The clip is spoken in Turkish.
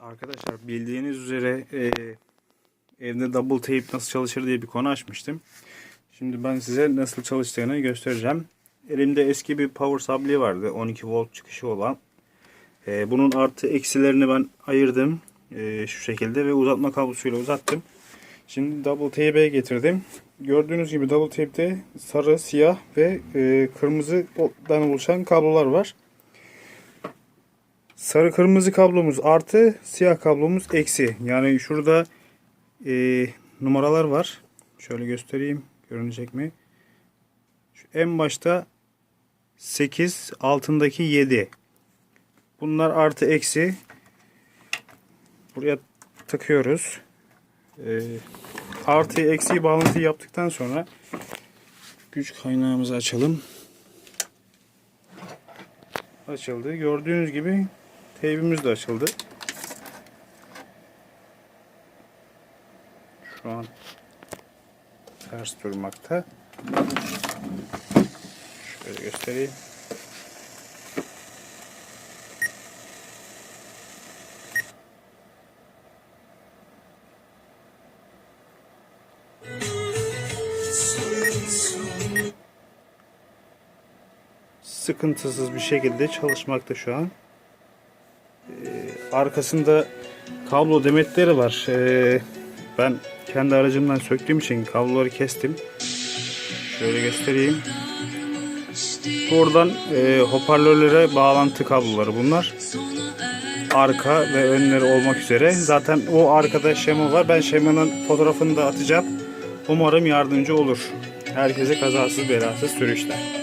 Arkadaşlar bildiğiniz üzere e, evde double tape nasıl çalışır diye bir konu açmıştım. Şimdi ben size nasıl çalıştığını göstereceğim. Elimde eski bir power supply vardı. 12 volt çıkışı olan. E, bunun artı eksilerini ben ayırdım. e, şu şekilde ve uzatma kablosuyla uzattım. Şimdi double tape'e getirdim. Gördüğünüz gibi double tape'te sarı, siyah ve e, kırmızıdan oluşan kablolar var. Sarı kırmızı kablomuz artı, siyah kablomuz eksi. Yani şurada e, numaralar var. Şöyle göstereyim. Görünecek mi? Şu en başta 8, altındaki 7. Bunlar artı eksi. Buraya takıyoruz. E, artı eksi bağlantı yaptıktan sonra güç kaynağımızı açalım. Açıldı. Gördüğünüz gibi teybimiz de açıldı. Şu an ters durmakta. Şöyle göstereyim. Sıkıntısız bir şekilde çalışmakta şu an. Ee, arkasında kablo demetleri var. Ee, ben kendi aracımdan söktüğüm için kabloları kestim. Şöyle göstereyim. Buradan e, hoparlörlere bağlantı kabloları bunlar. Arka ve önleri olmak üzere. Zaten o arkada şema var. Ben şemanın fotoğrafını da atacağım. Umarım yardımcı olur. Herkese kazasız belasız sürüşler.